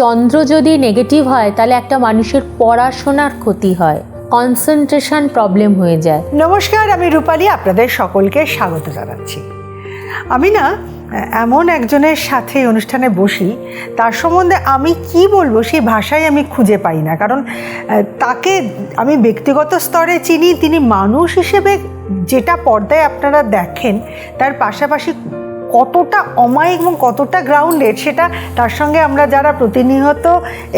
চন্দ্র যদি নেগেটিভ হয়, তাহলে একটা মানুষের পড়াশোনার ক্ষতি হয়। কনসেন্ট্রেশন প্রবলেম হয়ে যায়। নমস্কার, আমি রূপালী, আপনাদের সকলকে স্বাগত জানাচ্ছি। আমি না, এমন একজনের সাথে অনুষ্ঠানে বসি, তার সম্বন্ধে আমি কি বলব সেই ভাষাই আমি খুঁজে পাই না। কারণ তাকে আমি ব্যক্তিগত স্তরে চিনি, তিনি মানুষ হিসেবে যেটা পর্দায় আপনারা দেখেন, তার পাশাপাশি কতটা অমায়িক এবং কতটা গ্রাউন্ডেড সেটা তার সঙ্গে আমরা যারা প্রতিনিয়ত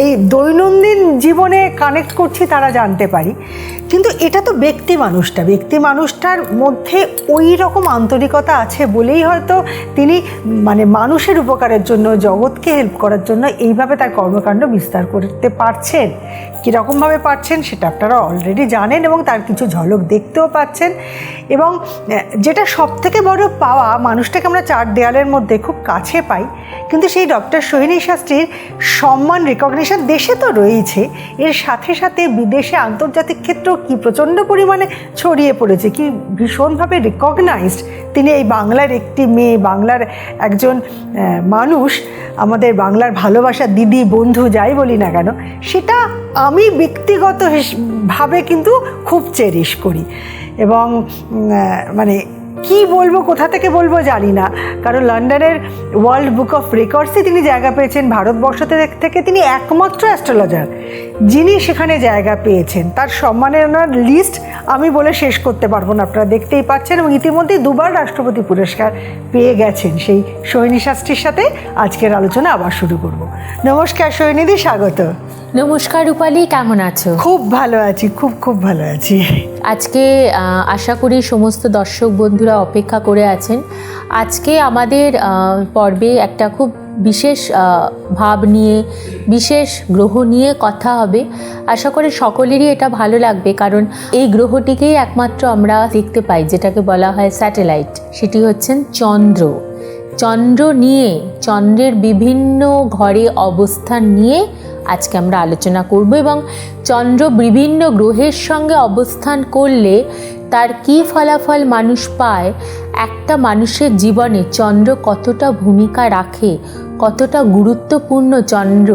এই দৈনন্দিন জীবনে কানেক্ট করছি তারা জানতে পারি। কিন্তু এটা তো ব্যক্তি মানুষটা, ব্যক্তি মানুষটার মধ্যে ওই রকম আন্তরিকতা আছে বলেই হয়তো তিনি মানে মানুষের উপকারের জন্য, জগৎকে হেল্প করার জন্য এইভাবে তার কর্মকাণ্ড বিস্তার করতে পারছেন। কীরকমভাবে পারছেন সেটা আপনারা অলরেডি জানেন এবং তার কিছু ঝলক দেখতেও পাচ্ছেন। এবং যেটা সব থেকে বড় পাওয়া মানুষটাকে আমরা চার দেয়ালের মধ্যে খুব কাছে পাই, কিন্তু সেই ডক্টর সোহিনী শাস্ত্রীর সম্মান রেকগনিশন দেশে তো রয়েছে এর সাথে সাথে বিদেশে আন্তর্জাতিক ক্ষেত্রেও কি প্রচণ্ড পরিমাণে ছড়িয়ে পড়েছে, কি ভীষণভাবে রেকগনাইজড তিনি এই বাংলার একটি মেয়ে, বাংলার একজন মানুষ, আমাদের বাংলার ভালোবাসা দিদি, বন্ধু, যাই বলি না কেন, সেটা আমি ব্যক্তিগত ভাবে কিন্তু খুব চেরিশ করি। এবং মানে কি বলব, কোথা থেকে বলব জানি না। কারণ লন্ডনের ওয়ার্ল্ড বুক অফ রেকর্ডসে তিনি জায়গা পেয়েছেন, ভারতবর্ষ থেকে- তিনি একমাত্র অ্যাস্ট্রোলজার, যিনি সেখানে জায়গা পেয়েছেন। তার সম্মানের ওনার লিস্ট আমি বলে শেষ করতে পারব না, আপনারা দেখতেই পাচ্ছেন এবং ইতিমধ্যেই দুবার রাষ্ট্রপতি পুরস্কার পেয়ে গেছেন। সেই সোহিনী শাস্ত্রীর সাথে আজকের আলোচনা আবার শুরু করব। নমস্কার সোহিনীদি, স্বাগত। নমস্কার রূপালি কেমন আছো? খুব ভালো আছি খুব খুব ভালো আছি। আজকে আশা করি সমস্ত দর্শক বন্ধুরা অপেক্ষা করে আছেন। আজকে আমাদের পর্বে একটা খুব বিশেষ ভাব নিয়ে বিশেষ গ্রহ নিয়ে কথা হবে। আশা করি সকলেরই এটা ভালো লাগবে কারণ এই গ্রহটিকেই একমাত্র আমরা দেখতে পাই যেটাকে বলা হয় স্যাটেলাইট। সেটি হচ্ছেন চন্দ্র। চন্দ্র নিয়ে চন্দ্রের বিভিন্ন ঘরে অবস্থান নিয়ে আজকে আমরা আলোচনা করব এবং চন্দ্র বিভিন্ন গ্রহের সঙ্গে অবস্থান করলে তার কি ফলাফল মানুষ পায় একটা মানুষের জীবনে চন্দ্র কতটা ভূমিকা রাখে কতটা গুরুত্বপূর্ণ চন্দ্র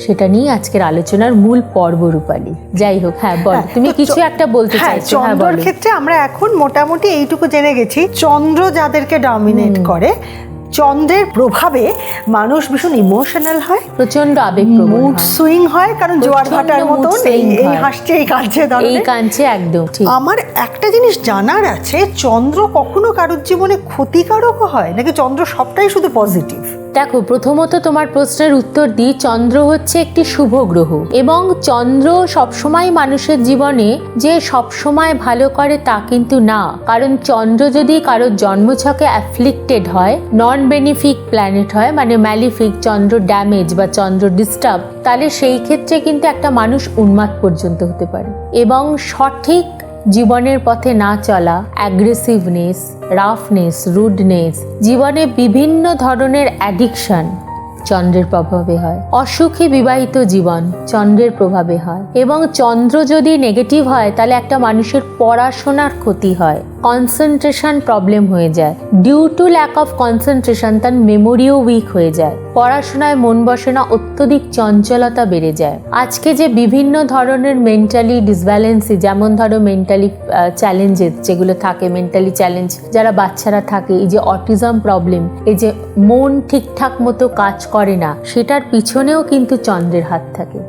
সেটা নিয়ে আজকের আলোচনার মূল পর্ব রূপালী। যাই হোক হ্যাঁ বল হ্যাঁ, তুমি কিছু একটা বলতে হ্যাঁ চাইছো হ্যাঁ চন্দ্রর ক্ষেত্রে আমরা এখন মোটামুটি এইটুকু জেনে গেছি চন্দ্র যাদেরকে ডমিনেট করে চন্দ্রের প্রভাবে মানুষ ভীষণ ইমোশনাল হয় প্রচণ্ড আবেগ মুড সুইং হয় কারণ জোয়ার ভাটার মতো মতন এই। হাসছে এই কাঁদছে এই কাঁদছে একদম আমার একটা জিনিস জানার আছে চন্দ্র কখনো কারোর জীবনে ক্ষতিকারকও হয় নাকি চন্দ্র সবটাই শুধু পজিটিভ দেখো, প্রথমত তোমার প্রশ্নের উত্তর দিই চন্দ্র হচ্ছে একটি শুভ গ্রহ। এবং চন্দ্র সবসময় মানুষের জীবনে যে সবসময় ভালো করে তা কিন্তু না। কারণ চন্দ্র যদি কারোর জন্মছকে অ্যাফ্লিক্টেড হয় নন বেনিফিক প্ল্যানেট হয় মানে ম্যালিফিক চন্দ্র ড্যামেজ বা চন্দ্র ডিস্টার্ব তাহলে সেই ক্ষেত্রে কিন্তু একটা মানুষ উন্মাদ পর্যন্ত হতে পারে। এবং সঠিক জীবনের পথে না চলা অ্যাগ্রেসিভনেস রাফনেস রুডনেস জীবনে বিভিন্ন ধরনের অ্যাডিকশন চন্দ্রের প্রভাবে হয়। অসুখী বিবাহিত জীবন চন্দ্রের প্রভাবে হয়। এবং চন্দ্র যদি নেগেটিভ হয়, তাহলে একটা মানুষের পড়াশোনার ক্ষতি হয়। কনসেন্ট্রেশন প্রবলেম হয়ে যায়। Due to lack of concentration তার মেমোরিও উইক হয়ে যায়। পড়াশোনায় মন বসে না, অত্যধিক চঞ্চলতা বেড়ে যায়। আজকে যে বিভিন্ন ধরনের মেন্টালি ডিসব্যালেন্সি যেমন ধরো মেন্টালি চ্যালেঞ্জেস যেগুলো থাকে মেন্টালি চ্যালেঞ্জ যারা বাচ্চারা থাকে, এই যে অটিজম প্রবলেম এই যে মন ঠিকঠাক মতো কাজ করে না সেটার পিছনেও কিন্তু চন্দ্রের হাত থাকে।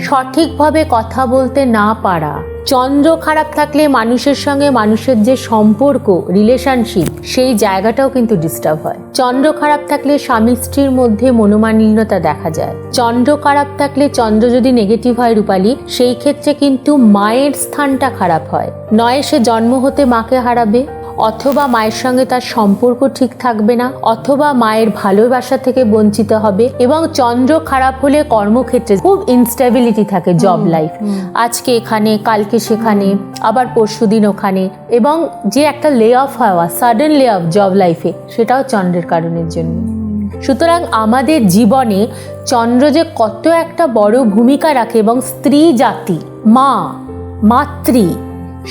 সঠিকভাবে কথা বলতে না পারা চন্দ্র খারাপ থাকলে মানুষের সঙ্গে মানুষের যে সম্পর্ক রিলেশনশিপ সেই জায়গাটাও কিন্তু ডিস্টার্ব হয়। চন্দ্র খারাপ থাকলে স্বামী স্ত্রীর মধ্যে মনোমালিন্যতা দেখা যায়। চন্দ্র খারাপ থাকলে চন্দ্র যদি নেগেটিভ হয় রূপালী সেই ক্ষেত্রে কিন্তু মায়ের স্থানটা খারাপ হয়। নয় সে জন্ম হতে মাকে হারাবে। অথবা মায়ের সঙ্গে তার সম্পর্ক ঠিক থাকবে না অথবা মায়ের ভালোবাসা থেকে বঞ্চিত হবে এবং চন্দ্র খারাপ হলে কর্মক্ষেত্রে খুব ইনস্টেবিলিটি থাকে জব লাইফ আজকে এখানে কালকে সেখানে আবার পরশুদিন ওখানে এবং যে একটা লে অফ হওয়া সাডেন লে অফ জব লাইফে সেটাও চন্দ্রের কারণের জন্য। সুতরাং আমাদের জীবনে চন্দ্র যে কত একটা বড় ভূমিকা রাখে এবং স্ত্রী জাতি মা মাতৃ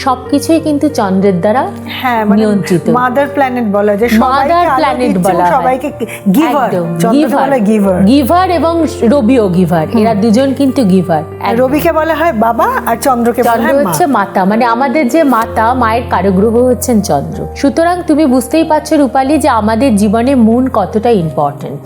সবকিছুই কিন্তু চন্দ্রের দ্বারা হ্যাঁ মানে নিয়ন্ত্রিত। মাদার প্ল্যানেট বলা যায় মাদার প্ল্যানেট বলা সবাইকে গিভার বলে গিভার গিভার এবং রবিও গিভার এরা দুজন কিন্তু গিভার রবিকে বলা হয় বাবা আর চন্দ্রকে চন্দ্র হচ্ছে মাতা মানে আমাদের যে মাতা মায়ের কারগ্রহ হচ্ছেন চন্দ্র। সুতরাং তুমি বুঝতেই পারছ রূপালী যে আমাদের জীবনে মুন কতটা ইম্পর্টেন্ট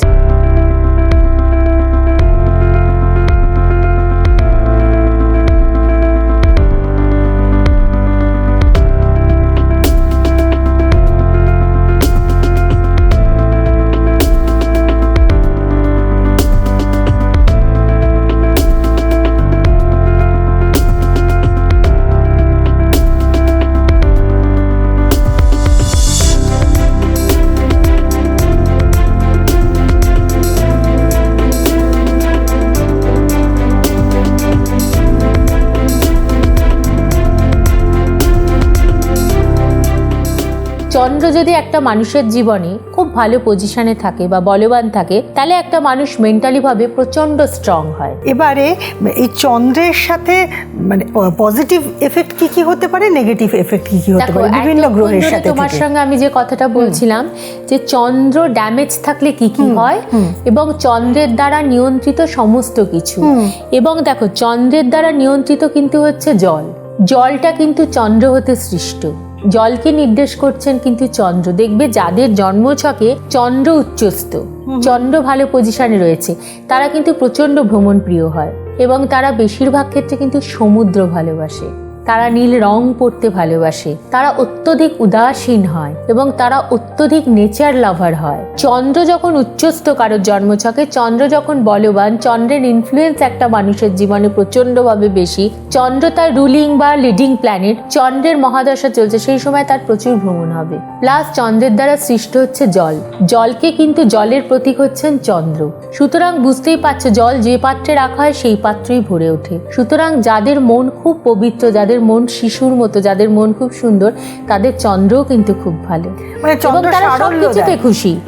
চন্দ্র যদি একটা মানুষের জীবনে খুব ভালো পজিশনে থাকে বা বলবান থাকে তাহলে একটা মানুষ মেন্টালি ভাবে প্রচণ্ড স্ট্রং হয়। এবারে এই চন্দ্রের সাথে মানে পজিটিভ এফেক্ট কি কি হতে পারে? নেগেটিভ এফেক্ট কি কি হতে পারে? বিভিন্ন গ্রহের সাথে তোমার সঙ্গে আমি যে কথাটা বলছিলাম যে চন্দ্র ড্যামেজ থাকলে কি কি হয়? এবং চন্দ্রের দ্বারা নিয়ন্ত্রিত সমস্ত কিছু। এবং দেখো চন্দ্রের দ্বারা নিয়ন্ত্রিত কিন্তু হচ্ছে জল। জলটা কিন্তু চন্দ্র হতে সৃষ্ট। জলকে নির্দেশ করছেন কিন্তু চন্দ্র। দেখবে যাদের জন্মছকে চন্দ্র উচ্চস্থ চন্দ্র ভালো পজিশনে রয়েছে। তারা কিন্তু প্রচণ্ড ভ্রমণ প্রিয় হয় এবং তারা বেশিরভাগ ক্ষেত্রে কিন্তু সমুদ্র ভালোবাসে। তারা নীল রং পড়তে ভালোবাসে। তারা অত্যধিক উদাসীন হয় এবং তারা অত্যধিক নেচার লাভার হয়। চন্দ্র যখন উচ্চস্থ কারোর জন্মছকে চন্দ্র যখন বলবান, চন্দ্রের ইনফ্লুয়েন্স একটা মানুষের জীবনে প্রচণ্ডভাবে বেশি। চন্দ্র তার রুলিং বা লিডিং প্ল্যানেট চন্দ্রের মহাদশা চলছে, সেই সময় তার প্রচুর ভ্রমণ হবে। প্লাস চন্দ্রের দ্বারা সৃষ্ট হচ্ছে জল। জলকে কিন্তু জলের প্রতীক হচ্ছেন চন্দ্র। সুতরাং বুঝতেই পারছ, জল যে পাত্রে রাখা হয়, সেই পাত্রেই ভরে ওঠে। সুতরাং যাদের মন খুব পবিত্র, যাদের মন শিশুর মতো যাদের মন খুব সুন্দর তাদের চন্দ্রও কিন্তু খুব ভালো। মানে এবং চন্দ্র তারা সবকিছুতে খুশি।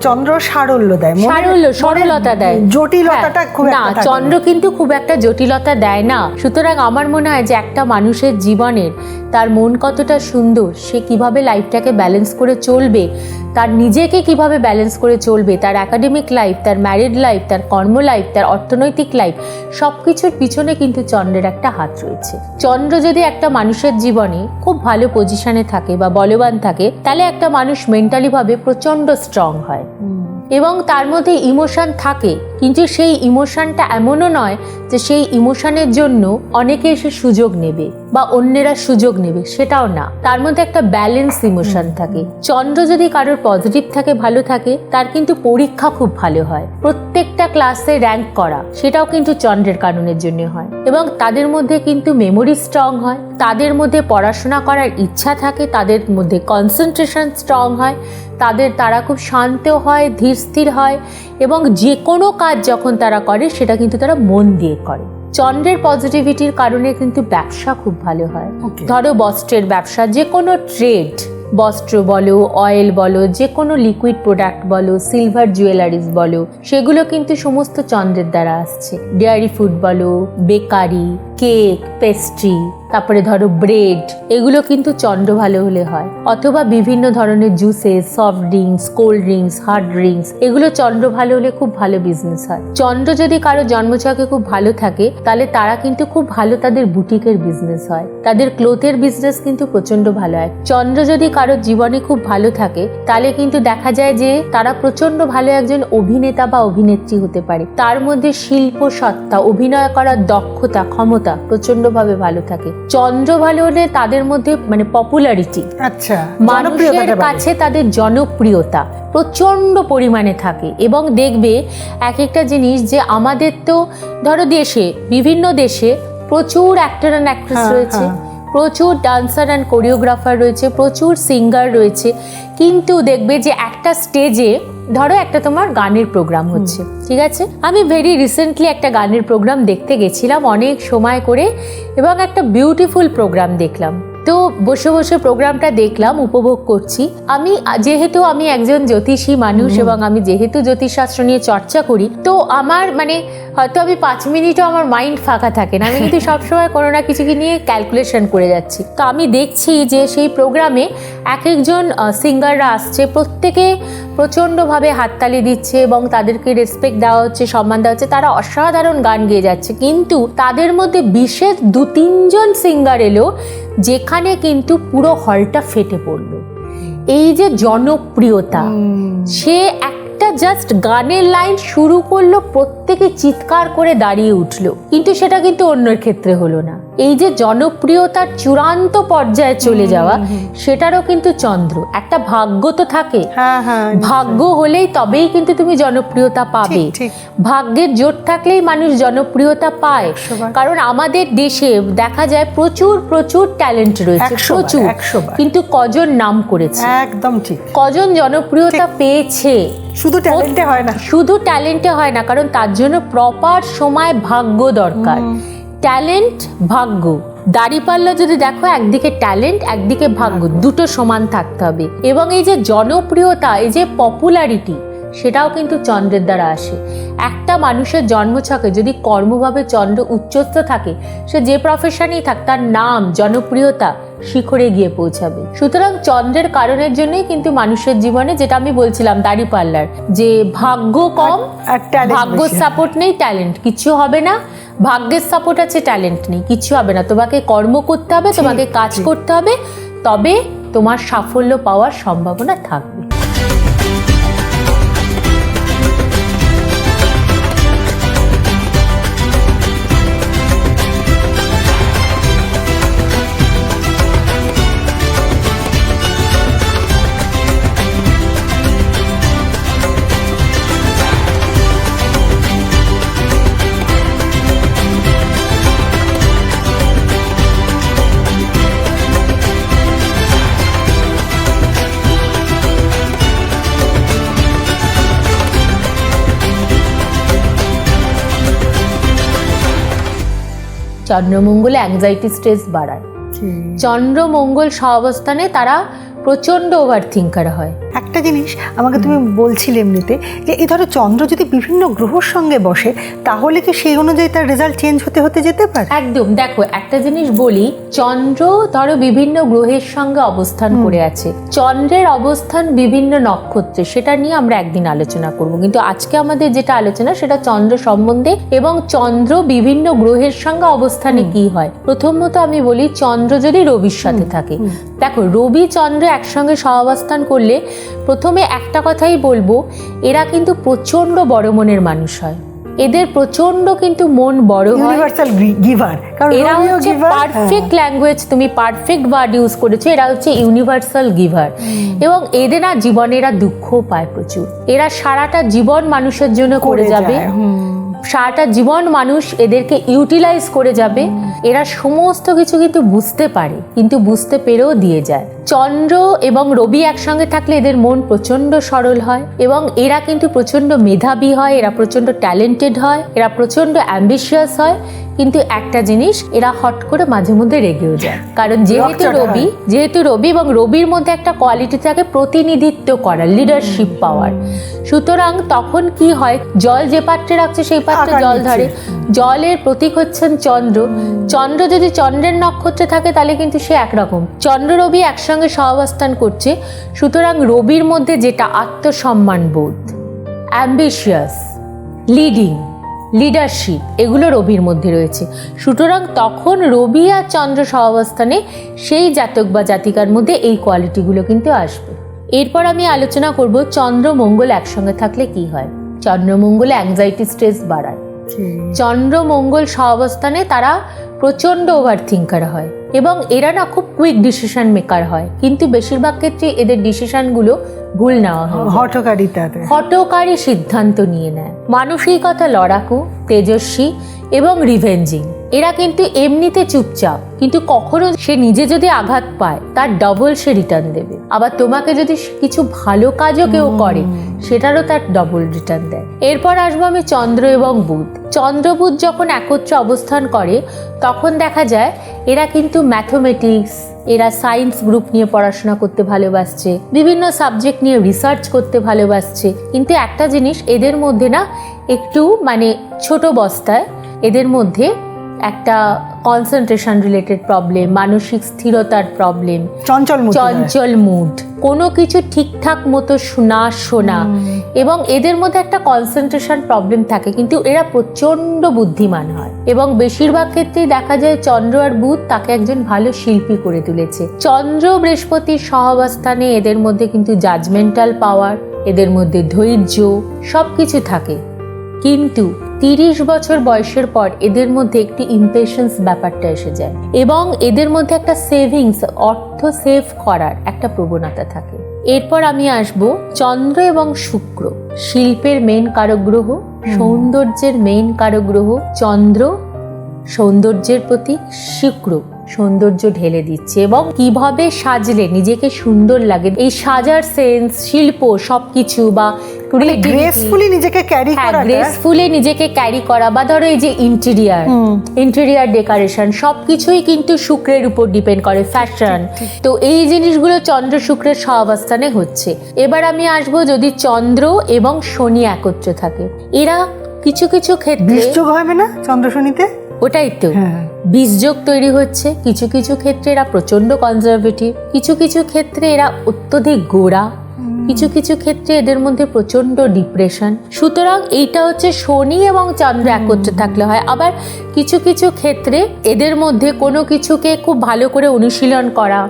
চন্দ্র সারল্য দেয় সারল্য সরলতা দেয়। জটিলতাটা হ্যাঁ, খুব না। চন্দ্র কিন্তু খুব একটা জটিলতা দেয় না। সুতরাং আমার মনে হয় যে একটা মানুষের জীবনের তার মন কতটা সুন্দর সে কীভাবে লাইফটাকে ব্যালেন্স করে চলবে তার নিজেকে কীভাবে ব্যালেন্স করে চলবে তার একাডেমিক লাইফ তার ম্যারিড লাইফ তার কর্ম লাইফ তার অর্থনৈতিক লাইফ সব কিছুর পিছনে কিন্তু চন্দ্রের একটা হাত রয়েছে। চন্দ্র যদি একটা মানুষের জীবনে খুব ভালো পজিশনে থাকে বা বলবান থাকে তাহলে একটা মানুষ মেন্টালি ভাবে প্রচণ্ড স্ট্রং হয়। এবং তার মধ্যে ইমোশান থাকে কিন্তু সেই ইমোশানটা এমনও নয় যে সেই ইমোশানের জন্য অনেকে এসে সুযোগ নেবে বা অন্যেরা সুযোগ নেবে সেটাও না। তার মধ্যে একটা ব্যালেন্স ইমোশন থাকে। চন্দ্র যদি কারোর পজিটিভ থাকে ভালো থাকে তার কিন্তু পরীক্ষা খুব ভালো হয়। প্রত্যেকটা ক্লাসে র্যাঙ্ক করা সেটাও কিন্তু চন্দ্রের কারণের জন্য হয়। এবং তাদের মধ্যে কিন্তু মেমোরি স্ট্রং হয় তাদের মধ্যে পড়াশোনা করার ইচ্ছা থাকে তাদের মধ্যে কনসেন্ট্রেশন স্ট্রং হয় তাদের তারা খুব শান্ত হয় ধীর স্থির হয় এবং যে কোনো কাজ যখন তারা করে সেটা কিন্তু তারা মন দিয়ে করে। চন্দ্রের পজিটিভিটির কারণে কিন্তু ব্যবসা খুব ভালো হয়। ধরো বস্ত্রের ব্যবসা যে কোনো ট্রেড বস্ত্র বলো অয়েল বলো যে কোনো লিকুইড প্রোডাক্ট বলো সিলভার জুয়েলারিজ বলো, সেগুলো কিন্তু সমস্ত চন্দ্রের দ্বারা আসছে। ডেয়ারি ফুড বলো, বেকারি কেক, পেস্ট্রি, তারপরে ধরো ব্রেড, এগুলো কিন্তু চন্দ্র ভালো হলে হয়। অথবা বিভিন্ন ধরনের juices soft drinks cold drinks hard drinks এগুলো চন্দ্র ভালো হলে খুব ভালো বিজনেস হয়। চন্দ্র যদি কারও জন্মছকে খুব ভালো থাকে, তাহলে তারা কিন্তু খুব ভালো তাদের বুটিকের বিজনেস হয়। তাদের ক্লোথের বিজনেস কিন্তু প্রচণ্ড ভালো হয়। চন্দ্র যদি কারোর জীবনে খুব ভালো থাকে, তাহলে কিন্তু দেখা যায় যে তারা প্রচণ্ড ভালো একজন অভিনেতা বা অভিনেত্রী হতে পারে। তার মধ্যে শিল্প সত্তা, অভিনয় করার দক্ষতা, ক্ষমতা প্রচন্ডভাবে ভালো থাকে। চন্দ্র ভালো হলে তাদের মধ্যে মানে পপুলারিটি আচ্ছা মানুষের কাছে তাদের জনপ্রিয়তা প্রচণ্ড পরিমাণে থাকে এবং দেখবে এক একটা জিনিস যে আমাদের তো ধরো দেশে বিভিন্ন দেশে প্রচুর অ্যাক্টর অ্যান্ড অ্যাক্ট্রেস রয়েছে। হ্যাঁ। প্রচুর ডান্সার অ্যান্ড কোরিওগ্রাফার রয়েছে প্রচুর সিঙ্গার রয়েছে। কিন্তু দেখবে যে একটা স্টেজে ধরো একটা তোমার গানের প্রোগ্রাম হচ্ছে ঠিক আছে? আমি ভেরি রিসেন্টলি একটা গানের প্রোগ্রাম দেখতে গেছিলাম অনেক সময় করে এবং একটা বিউটিফুল প্রোগ্রাম দেখলাম। তো বসে বসে প্রোগ্রামটা দেখলাম উপভোগ করছি। আমি যেহেতু আমি একজন জ্যোতিষী মানুষ এবং আমি যেহেতু জ্যোতিষশাস্ত্র নিয়ে চর্চা করি তো আমার মানে হয়তো আমি পাঁচ মিনিটও আমার মাইন্ড ফাঁকা থাকে না। আমি কিন্তু সবসময় কোনো না কিছুকে নিয়ে ক্যালকুলেশন করে যাচ্ছি। তো আমি দেখছি যে সেই প্রোগ্রামে এক একজন সিঙ্গাররা আসছে। প্রত্যেকে প্রচণ্ডভাবে হাততালি দিচ্ছে এবং তাদেরকে রেসপেক্ট দেওয়া হচ্ছে সম্মান দেওয়া হচ্ছে। তারা অসাধারণ গান গেয়ে যাচ্ছে। কিন্তু তাদের মধ্যে বিশেষ দু তিনজন সিঙ্গার এলো যেখানে কিন্তু পুরো হলটা ফেটে পড়ল। এই যে জনপ্রিয়তা সে একটা জাস্ট গানের লাইন শুরু করল প্রত্যেকে চিৎকার করে দাঁড়িয়ে উঠল। কিন্তু সেটা কিন্তু অন্যের ক্ষেত্রে হলো না। এই যে জনপ্রিয়তার চূড়ান্ত পর্যায়ে চলে যাওয়া সেটারও কিন্তু চন্দ্র। একটা ভাগ্য তো থাকে। হ্যাঁ হ্যাঁ ভাগ্য হলেই তবেই কিন্তু তুমি জনপ্রিয়তা পাবে। ভাগ্যের জোট থাকলেই মানুষ জনপ্রিয়তা পায়। কারণ আমাদের দেশে দেখা যায় প্রচুর প্রচুর ট্যালেন্ট রয়েছে প্রচুর। কিন্তু কজন নাম করেছে? একদম ঠিক। কজন জনপ্রিয়তা পেয়েছে? শুধু ট্যালেন্টে হয় না। শুধু ট্যালেন্টে হয় না কারণ তার জন্য প্রপার সময় ভাগ্য দরকার। ট্যালেন্ট ভাগ্য। দাড়িপাল্লা যদি দেখো একদিকে ট্যালেন্ট একদিকে ভাগ্য দুটো সমান থাকতে হবে। এবং এই যে জনপ্রিয়তা এই যে পপুলারিটি সেটাও কিন্তু চন্দ্রের দ্বারা আসে। একটা মানুষের জন্মছকে যদি কর্মভাবে চন্দ্র উচ্চস্থ থাকে সে যে প্রফেশনেই থাক তার নাম জনপ্রিয়তা শিখরে গিয়ে পৌঁছাবে। সুতরাং চন্দ্রের কারণের জন্যই কিন্তু মানুষের জীবনে যেটা আমি বলছিলাম দাড়িপাল্লার যে ভাগ্য কম ভাগ্য সাপোর্ট নেই ট্যালেন্ট কিছু হবে না। ভাগ্যের সাপোর্ট আছে ট্যালেন্ট নেই কিছু হবে না। তোমাকে কর্ম করতে হবে তোমাকে কাজ করতে হবে তবে তোমার সাফল্য পাওয়ার সম্ভাবনা থাকবে। চন্দ্রমঙ্গলে অ্যাংজাইটি স্ট্রেস বাড়ায়। চন্দ্রমঙ্গল সহাবস্থানে তারা প্রচণ্ড ওভার থিঙ্কার হয়। একটা জিনিস আমাকে তুমি বলছিলে এমনিতে যে এই ধরো চন্দ্র যদি বিভিন্ন গ্রহর সঙ্গে বসে তাহলে কি সেই অনুযায়ী তার রেজাল্ট চেঞ্জ হতে হতে যেতে পারে? একদম। দেখো একটা জিনিস বলি চন্দ্র ধরো বিভিন্ন গ্রহের সঙ্গে অবস্থান করে আছে। চন্দ্রের অবস্থান বিভিন্ন নক্ষত্রে সেটা নিয়ে আমরা একদিন আলোচনা করব। কিন্তু আজকে আমাদের যেটা আলোচনা সেটা চন্দ্র সম্বন্ধে এবং চন্দ্র বিভিন্ন গ্রহের সঙ্গে অবস্থানে কি হয়। প্রথমত আমি বলি চন্দ্র যদি রবির সাথে থাকে দেখো রবি চন্দ্র একসঙ্গে সহাবস্থান করলে প্রথমে একটা কথাই বলব এরা কিন্তু প্রচণ্ড বড় মনের মানুষ হয়। এদের প্রচণ্ড কিন্তু মন বড় ইউনিভার্সাল গিভার কারণ এরা হচ্ছে পারফেক্ট ল্যাঙ্গুয়েজ তুমি পারফেক্ট ওয়ার্ড ইউজ করেছ এরা হচ্ছে ইউনিভার্সাল গিভার এবং এদের না জীবনে এরা দুঃখ পায় প্রচুর। এরা সারাটা জীবন মানুষের জন্য করে যাবে। সারাটা জীবন মানুষ এদেরকে ইউটিলাইজ করে যাবে, এরা সমস্ত কিছু কিন্তু বুঝতে পারে, কিন্তু বুঝতে পেরেও দিয়ে যায়। চন্দ্র এবং রবি একসঙ্গে থাকলে এদের মন প্রচণ্ড সরল হয় এবং এরা কিন্তু প্রচণ্ড মেধাবী হয়, এরা প্রচণ্ড ট্যালেন্টেড হয়, এরা প্রচণ্ড অ্যাম্বিশিয়াস হয় কিন্তু একটা জিনিস এরা হট করে মাঝে মধ্যে রেগেও যায়। কারণ যেহেতু রবি যেহেতু রবি এবং রবির মধ্যে একটা কোয়ালিটি থাকে প্রতিনিধিত্ব করা লিডারশিপ পাওয়ার। সুতরাং তখন কি হয় জল যে পাত্রে রাখছে সেই পাত্রে জল। ধরে। জলের প্রতীক হচ্ছেন চন্দ্র। চন্দ্র যদি চন্দ্রের নক্ষত্রে থাকে তাহলে কিন্তু সে একরকম। চন্দ্র রবি একসঙ্গে সহাবস্থান করছে। সুতরাং রবির মধ্যে যেটা আত্মসম্মান বোধ অ্যাম্বিশিয়াস লিডিং লিডারশিপ এগুলো রবির মধ্যে রয়েছে। সুতরাং তখন রবি আর চন্দ্র সহাবস্থানে সেই জাতক বা জাতিকার মধ্যে এই কোয়ালিটিগুলো কিন্তু আসবে। এরপর আমি আলোচনা করব চন্দ্র মঙ্গল একসঙ্গে থাকলে কি হয়? চন্দ্র মঙ্গলে অ্যাংজাইটি স্ট্রেস বাড়ায়। চন্দ্র মঙ্গল সহাবস্থানে তারা প্রচণ্ড ওভার থিঙ্কার হয় এবং এরা না খুব কুইক ডিসিশন মেকার হয়। কিন্তু বেশিরভাগ ক্ষেত্রে এদের ডিসিশনগুলো ভুল নেওয়া হয় হটকারিতাতে হটকারী সিদ্ধান্ত নিয়ে নেয়। মানসিকতা লড়াকু তেজস্বী এবং রিভেঞ্জিং এরা কিন্তু এমনিতে চুপচাপ কিন্তু কখনো সে নিজে যদি আঘাত পায় তার ডবল সে রিটার্ন দেবে। আবার তোমাকে যদি কিছু ভালো কাজও কেউ করে সেটারও তার ডবল রিটার্ন দেয়। এরপর আসব আমি চন্দ্র এবং বুধ। চন্দ্র বুধ যখন একত্রে অবস্থান করে তখন দেখা যায় এরা কিন্তু ম্যাথমেটিক্স এরা সায়েন্স গ্রুপ নিয়ে পড়াশোনা করতে ভালোবাসছে বিভিন্ন সাবজেক্ট নিয়ে রিসার্চ করতে ভালোবাসছে। কিন্তু একটা জিনিস এদের মধ্যে না একটু মানে ছোট বস্তায় এদের মধ্যে একটা কনসেন্ট্রেশন রিলেটেড প্রবলেম মানসিক স্থিরতার প্রবলেম চঞ্চল চঞ্চল মুড কোনো কিছু ঠিকঠাক মতো শোনা। শোনা এবং এদের মধ্যে একটা কনসেন্ট্রেশন প্রবলেম থাকে কিন্তু এরা প্রচণ্ড বুদ্ধিমান হয়। এবং বেশিরভাগ ক্ষেত্রেই দেখা যায় চন্দ্র আর বুধ তাকে একজন ভালো শিল্পী করে তুলেছে। চন্দ্র বৃহস্পতির সহাবস্থানে এদের মধ্যে কিন্তু জাজমেন্টাল পাওয়ার এদের মধ্যে ধৈর্য সব কিছু থাকে। কিন্তু তিরিশ বছর বয়সের পর এদের মধ্যে একটি ইম্পেশেন্স ব্যাপারটা এসে যায় এবং এদের মধ্যে একটা সেভিংস অর্থ সেভ করার একটা প্রবণতা থাকে। এরপর আমি আসব চন্দ্র এবং শুক্র শিল্পের মেন কারগ্রহ সৌন্দর্যের মেন কারগ্রহ চন্দ্র সৌন্দর্যের প্রতীক শুক্র সৌন্দর্য ঢেলে দিচ্ছে এবং কীভাবে সাজলে নিজেকে সুন্দর লাগে এই সাজার সেন্স শিল্প সবকিছু বা গ্রেসফুলি নিজেকে ক্যারি করাটা গ্রেসফুলি নিজেকে ক্যারি করা বা ধরো এই যে ইন্টেরিয়ার ইন্টেরিয়ার ডেকোরেশন সবকিছুই কিন্তু শুক্রের উপর ডিপেন্ড করে ফ্যাশন তো এই জিনিসগুলো চন্দ্র শুক্রের সহাবস্থানে হচ্ছে। এবার আমি আসব যদি চন্দ্র এবং শনি একত্রে থাকে। এরা কিছু কিছু ক্ষেত্রে বৃষ্যোগ হবে না চন্দ্র শনিতে? ওটাই তো। হ্যাঁ। বীজযোগ তৈরি হচ্ছে। কিছু কিছু ক্ষেত্রে এরা প্রচণ্ড কনজারভেটিভ কিছু কিছু ক্ষেত্রে এরা অত্যধিক গোড়া। কিছু কিছু ক্ষেত্রে এদের মধ্যে প্রচণ্ড ডিপ্রেশন সুতরাং এইটা হচ্ছে শনি এবং চন্দ্র একত্রে থাকলে হয়। আবার কিছু কিছু ক্ষেত্রে এদের মধ্যে কোনো কিছুকে খুব ভালো করে অনুশীলন করা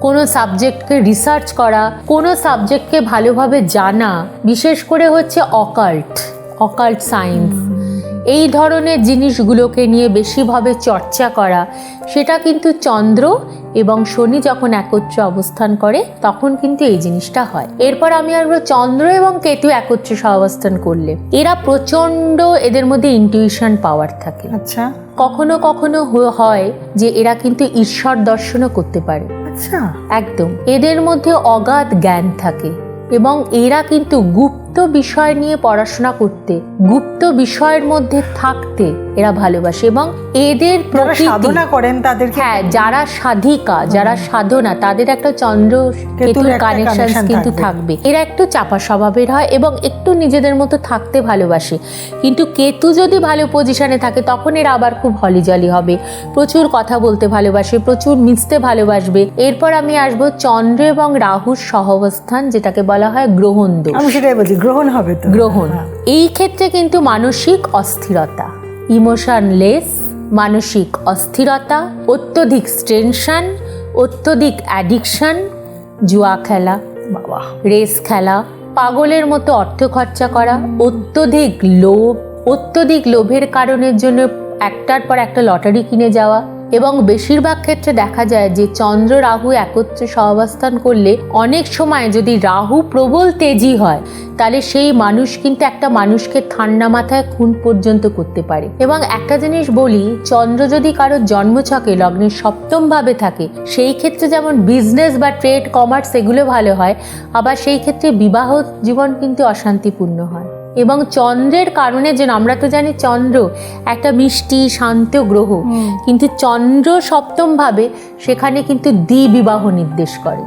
কোনো সাবজেক্টকে রিসার্চ করা কোনো সাবজেক্টকে ভালোভাবে জানা বিশেষ করে হচ্ছে অকাল্ট অকাল্ট সায়েন্স এই ধরনের জিনিসগুলোকে নিয়ে বেশিভাবে চর্চা করা। সেটা কিন্তু চন্দ্র এবং শনি যখন একত্রে অবস্থান করে তখন কিন্তু এই জিনিসটা হয়। এরপর আমি আসব চন্দ্র এবং কেতু একত্রে সহাবস্থান করলে। এরা প্রচণ্ড এদের মধ্যে ইনটিউশন পাওয়ার থাকে। আচ্ছা। কখনো কখনো হয় যে এরা কিন্তু ঈশ্বর দর্শনও করতে পারে। আচ্ছা। একদম। এদের মধ্যে অগাধ জ্ঞান থাকে এবং এরা কিন্তু গুপ্ত বিষয় নিয়ে পড়াশোনা করতে গুপ্ত বিষয়ের মধ্যে থাকতে এরা ভালোবাসে এবং এদের সাধনা করেন তাদেরকে হ্যাঁ যারা সাধিকা যারা সাধনা তাদের একটা চন্দ্র কেতুর কানেকশন কিন্তু থাকবে। থাকবে। এরা একটু চাপা স্বভাবের হয় এবং একটু নিজেদের মতো থাকতে ভালোবাসে। কিন্তু কেতু যদি ভালো পজিশনে থাকে তখন এরা আবার খুব হলিজলি হবে। প্রচুর কথা বলতে ভালোবাসে প্রচুর মিশতে ভালোবাসবে। এরপর আমি আসব চন্দ্র এবং রাহুর সহাবস্থান যেটাকে বলা হয় গ্রহণ দোষ। আমি সেটাই বলছি গ্রহণ হবে তো গ্রহণ। এই ক্ষেত্রে কিন্তু মানসিক অস্থিরতা ইমোশনলেস মানসিক অস্থিরতা অত্যধিক টেনশন অত্যধিক অ্যাডিকশন জুয়া খেলা বাবা রেস খেলা পাগলের মতো অর্থ খরচা করা অত্যধিক লোভ অত্যধিক লোভের কারণের জন্য একটার পর একটা লটারি কিনে যাওয়া এবং বেশিরভাগ ক্ষেত্রে দেখা যায় যে চন্দ্র রাহু একত্রে সহাবস্থান করলে অনেক সময় যদি রাহু প্রবল তেজি হয়, তাহলে সেই মানুষ কিন্তু একটা মানুষকে ঠান্ডা মাথায় খুন পর্যন্ত করতে পারে। এবং একটা জিনিস বলি, চন্দ্র যদি কারোর জন্মছকে লগ্নের সপ্তম ভাবে থাকে, সেই ক্ষেত্রে যেমন বিজনেস বা ট্রেড কমার্স এগুলো ভালো হয়, আবার সেই ক্ষেত্রে বিবাহ জীবন কিন্তু অশান্তিপূর্ণ হয়। এবং চন্দ্রের কারণে যেন আমরা তো জানি চন্দ্র একটা মিষ্টি শান্ত গ্রহ। কিন্তু চন্দ্র সপ্তমভাবে সেখানে কিন্তু দ্বিবিবাহ নির্দেশ করে।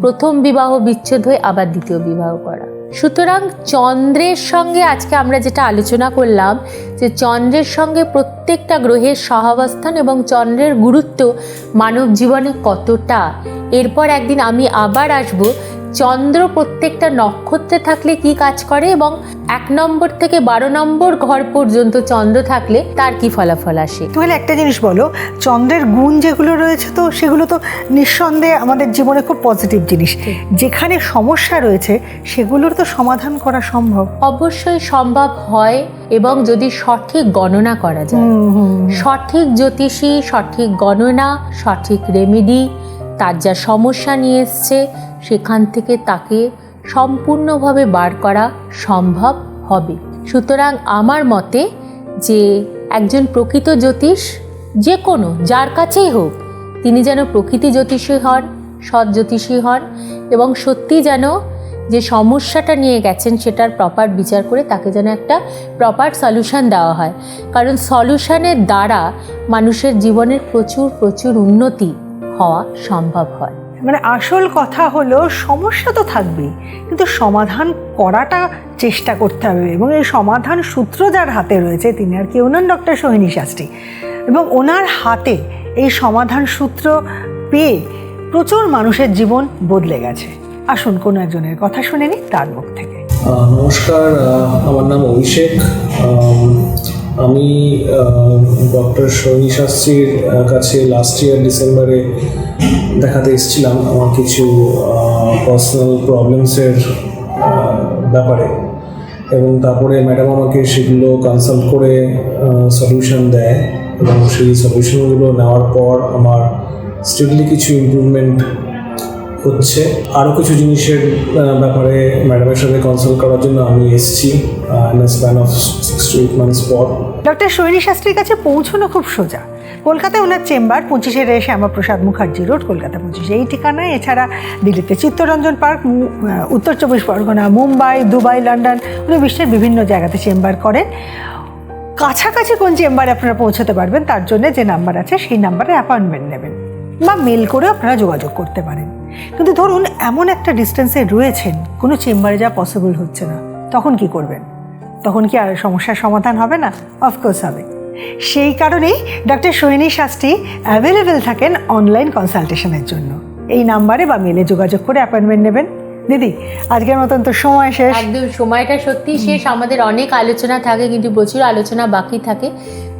প্রথম বিবাহ বিচ্ছেদ হয়ে আবার দ্বিতীয় বিবাহ করা। সুতরাং চন্দ্রের সঙ্গে আজকে আমরা যেটা আলোচনা করলাম যে চন্দ্রের সঙ্গে প্রত্যেকটা গ্রহের সহাবস্থান এবং চন্দ্রের গুরুত্ব মানব জীবনে কতটা। এরপর একদিন আমি আবার আসব চন্দ্র প্রত্যেকটা নক্ষত্রে থাকলে কি কাজ করে এবং এক নম্বর থেকে বারো নম্বর ঘর পর্যন্ত চন্দ্র থাকলে তার কি ফলাফল আসে? তাহলে একটা জিনিস বলো চন্দ্রের গুণ যেগুলো রয়েছে তো সেগুলো তো নিঃসন্দেহে আমাদের জীবনে খুব পজিটিভ জিনিস। যেখানে সমস্যা রয়েছে সেগুলোর তো সমাধান করা সম্ভব। অবশ্যই সম্ভব হয় এবং যদি সঠিক গণনা করা যায়। সঠিক জ্যোতিষী সঠিক গণনা সঠিক রেমেডি তার যা সমস্যা নিয়ে এসছে সেখান থেকে তাকে সম্পূর্ণভাবে বার করা সম্ভব হবে। সুতরাং আমার মতে যে একজন প্রকৃত জ্যোতিষ, যে কোনো, যার কাছেই হোক, তিনি যেন প্রকৃতি জ্যোতিষী হন, সৎ জ্যোতিষী হন এবং সত্যি যেন যে সমস্যাটা নিয়ে গেছেন সেটার প্রপার বিচার করে তাকে যেন একটা প্রপার সলিউশন দেওয়া হয়। কারণ সলিউশানের দ্বারা মানুষের জীবনের প্রচুর প্রচুর উন্নতি হওয়া সম্ভব হয়। মানে আসল কথা হলো, সমস্যা তো থাকবেই, কিন্তু সমাধান করাটা চেষ্টা করতে হবে এবং এই সমাধান সূত্র যার হাতে রয়েছে, তিনি আর কেউ নন ডক্টর সোহিনী শাস্ত্রী। এবং ওনার হাতে এই সমাধান সূত্র পেয়ে প্রচুর মানুষের জীবন বদলে গেছে। আসুন, কোনো একজনের কথা শুনে নিই তার মুখ থেকে। নমস্কার আমার নাম অভিষেক। আম, ডক্টর সৈনী শাস্ত্রীর কাছে লাস্ট ইয়ার ডিসেম্বরে দেখাতে এসেছিলাম আমার কিছু পার্সোনাল প্রবলেমসের ব্যাপারে। এবং তারপরে ম্যাডাম আমাকে সেগুলো কনসাল্ট করে সলিউশন দেয় এবং সেই সলিউশনগুলো নেওয়ার পর আমার স্ট্রিক্টলি কিছু ইমপ্রুভমেন্ট হচ্ছে। আরও কিছু জিনিসের ব্যাপারে ম্যাডামের সাথে কনসাল্ট করার জন্য আমি এসেছি ডক্টর সোহিনী শাস্ত্রীর কাছে পৌঁছানো খুব সোজা। কলকাতায় ওনার চেম্বার, পঁচিশে রে শ্যামাপ্রসাদ মুখার্জি রোড, কলকাতা পঁচিশে। এই ঠিকানায়, এছাড়া দিল্লিতে চিত্তরঞ্জন পার্ক উত্তর চব্বিশ পরগনা, মুম্বাই, দুবাই, লন্ডন, উনি বিশ্বের বিভিন্ন জায়গাতে চেম্বার করেন। কাছাকাছি কোন চেম্বারে আপনারা পৌঁছতে পারবেন, তার জন্য যে নাম্বার আছে, সেই নাম্বারে অ্যাপয়েন্টমেন্ট নেবেন। বা মেল করে আপনারা যোগাযোগ করতে পারেন। কিন্তু ধরুন এমন একটা ডিস্টেন্সে রয়েছেন কোনো চেম্বারে যা পসিবল হচ্ছে না। তখন কি করবেন? তখন কি আর সমস্যার সমাধান হবে না? অফকোর্স হবে। সেই কারণেই ডক্টর সোহিনী শাস্ত্রী অ্যাভেলেবেল থাকেন অনলাইন কনসালটেশনের জন্য। এই নাম্বারে বা মেলে যোগাযোগ করে অ্যাপয়েন্টমেন্ট নেবেন। দিদি আজকের মতন তো সময় শেষ। একদম সময়টা সত্যি শেষ। আমাদের অনেক আলোচনা থাকে কিন্তু প্রচুর আলোচনা বাকি থাকে।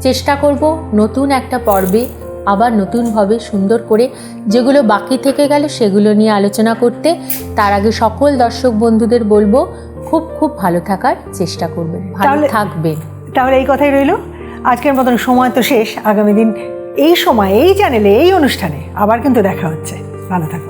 চেষ্টা করব নতুন একটা পর্বে আবার নতুনভাবে সুন্দর করে যেগুলো বাকি থেকে গেল সেগুলো নিয়ে আলোচনা করতে তার আগে সকল দর্শক বন্ধুদের বলব খুব খুব ভালো থাকার চেষ্টা করবেন ভালো তাহলে- থাকবেন। তাহলে এই কথাই রইল। আজকের মতন সময় তো শেষ আগামী দিন এই সময় এই চ্যানেলে এই অনুষ্ঠানে আবার কিন্তু দেখা হচ্ছে। ভালো থাকুন।